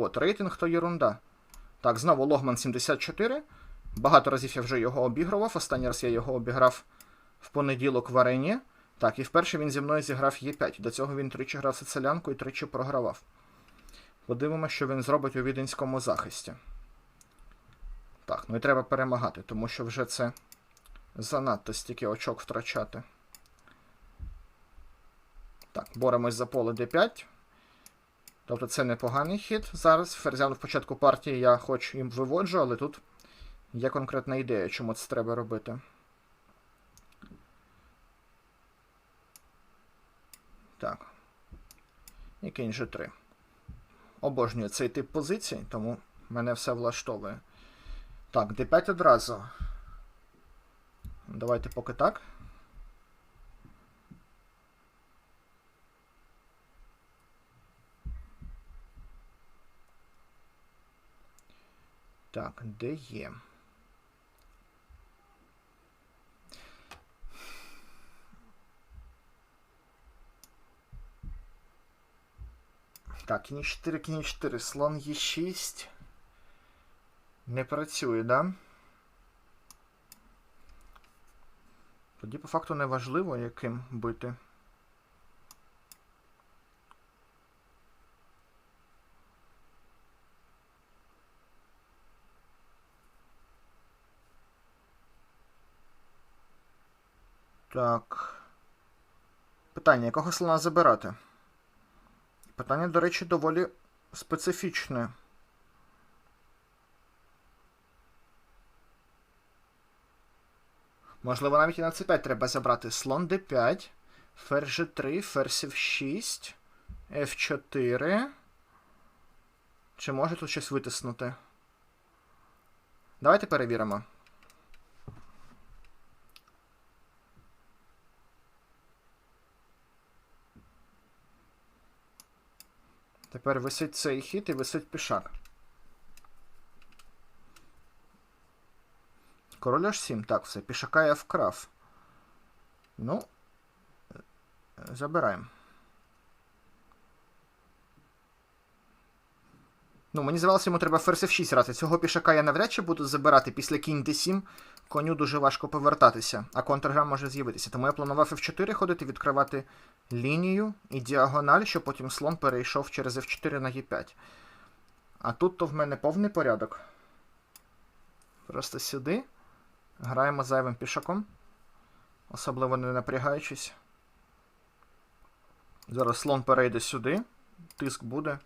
Бот рейтинг то єрунда. Так, знову Логман 74. Багато разів я вже його обігрував. Останній раз я його обіграв в понеділок в арені. Так, і вперше він зі мною зіграв Є5. До цього він тричі грав Сицилянку і тричі програвав. Подивимося, що він зробить у віденському захисті. Так, ну і треба перемагати, тому що вже це занадто стільки очок втрачати. Так, боремось за поле d5. Тобто це непоганий хід зараз. Ферзян в початку партії я хоч і виводжу, але тут є конкретна ідея, чому це треба робити. Так. І кінь G3. Обожнюю цей тип позицій, тому мене все влаштовує. Так, d5 одразу. Давайте поки так. Так, де є? Так, кінь 4, кінь 4, слон Е6. Не працює, да? Тоді по факту не важливо, яким бити. Так. Питання, якого слона забирати? Питання, до речі, доволі специфічне. Можливо, навіть і на c5 треба забрати слон d5, ферзь g3, ферзь f6, f4. Чи може тут щось витиснути? Давайте перевіримо. Тепер висить цей хід і висить пішак. Король H7. Так, все. Пішака я вкрав. Ну. Забираємо. Ну, мені здавалося, йому треба ферзь F6 грати. Цього пішака я навряд чи буду забирати після кінь D7. Коню дуже важко повертатися, а контрграм може з'явитися. Тому я планував F4 ходити, відкривати лінію і діагональ, щоб потім слон перейшов через F4 на E5. А тут то в мене повний порядок. Просто сюди. Граємо зайвим пішаком. Особливо не напрягаючись. Зараз слон перейде сюди. Тиск буде.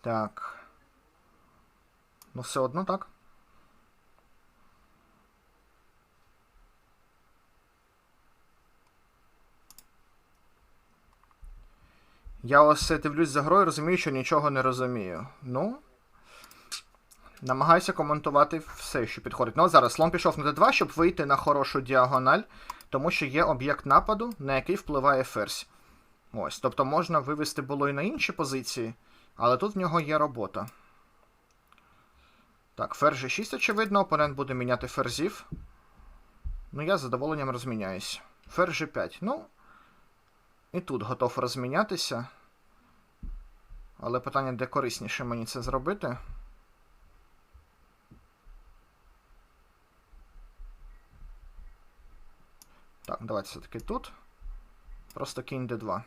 Так. Ну, все одно так. Я ось дивлюсь за грою, розумію, що нічого не розумію. Ну. Намагаюся коментувати все, що підходить. Ну, зараз слон пішов на d2, щоб вийти на хорошу діагональ, тому що є об'єкт нападу, на який впливає ферзь. Ось. Тобто можна вивести було і на інші позиції, але тут в нього є робота. Так, ферзь G6, очевидно, опонент буде міняти ферзів. Ну, я з задоволенням розміняюсь. Ферзь G5. Ну. І тут готов розмінятися. Але питання, де корисніше мені це зробити. Так, давайте все-таки тут. Просто кінь d2.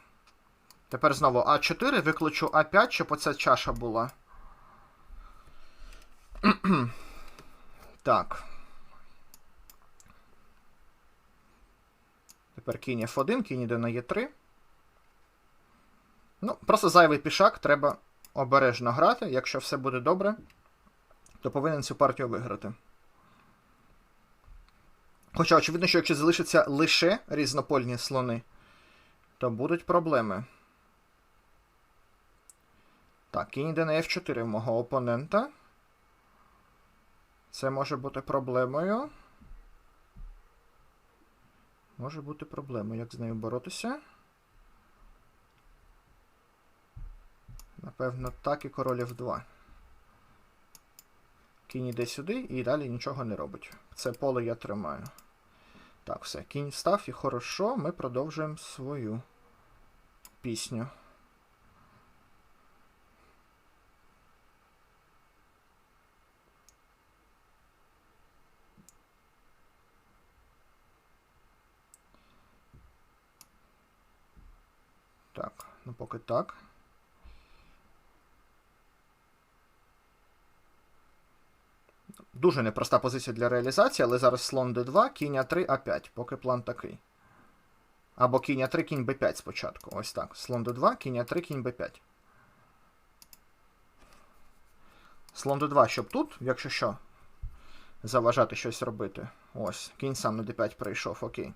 Тепер знову А4, викличу А5, щоб оця чаша була. так. Тепер кінь F1, кінь іде на Е3. Ну, просто зайвий пішак, треба обережно грати. Якщо все буде добре, то повинен цю партію виграти. Хоча, очевидно, що якщо залишаться лише різнопольні слони, то будуть проблеми. Так, кінь йде на F4 мого опонента. Це може бути проблемою. Може бути проблемою, як з нею боротися. Напевно, так і король F2. Кінь іде сюди і далі нічого не робить. Це поле я тримаю. Так, все. Кінь став і хорошо, ми продовжуємо свою пісню. Так, ну поки так. Дуже непроста позиція для реалізації, але зараз слон d2, кінь а3, а5, поки план такий. Або кінь а3, кінь b5 спочатку. Ось так. Слон d2, кінь а3, кінь b5. Слон d2, щоб тут, якщо що, заважати щось робити. Ось, кінь сам на d5 прийшов, окей.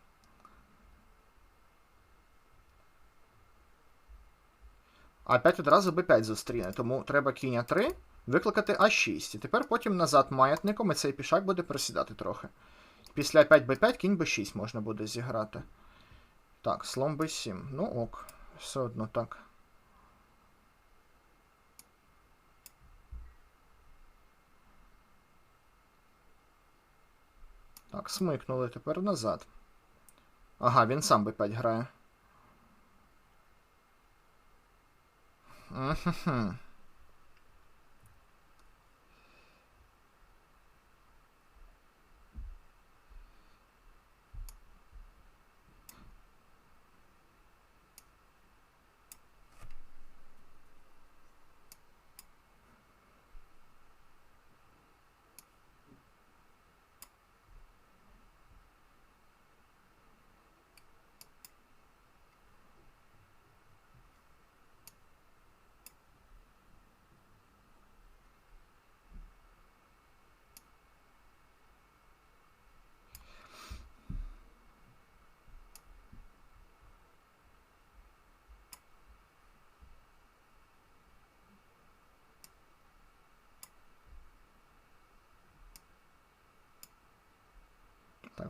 А5 одразу b5 зустріне, тому треба кінь а3 викликати а6. І тепер потім назад маятником, і цей пішак буде просідати трохи. Після 5 b5 кінь b6 можна буде зіграти. Так, слон b7. Ну ок, все одно так. Так, смикнули тепер назад. Ага, він сам b5 грає. Uhum.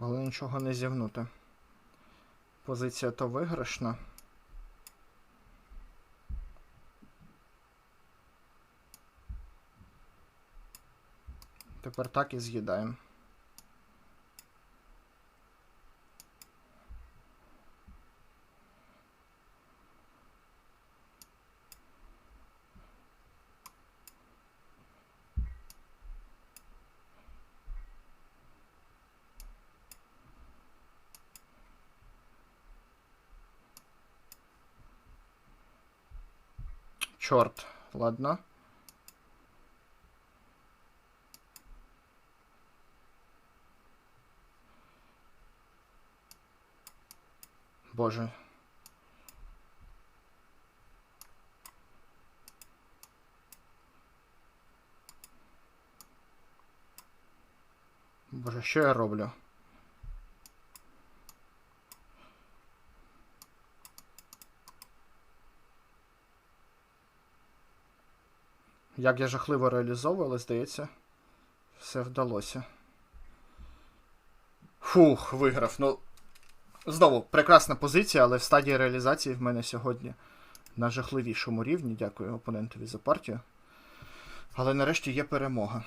Головне нічого не зігнути. Позиція то виграшна. Тепер так і з'їдаємо. Чорт, ладно. Боже. Боже, що я роблю? Як я жахливо реалізовую, але здається, все вдалося. Фух, виграв. Ну, знову прекрасна позиція, але в стадії реалізації в мене сьогодні на жахливішому рівні. Дякую опонентові за партію. Але нарешті є перемога.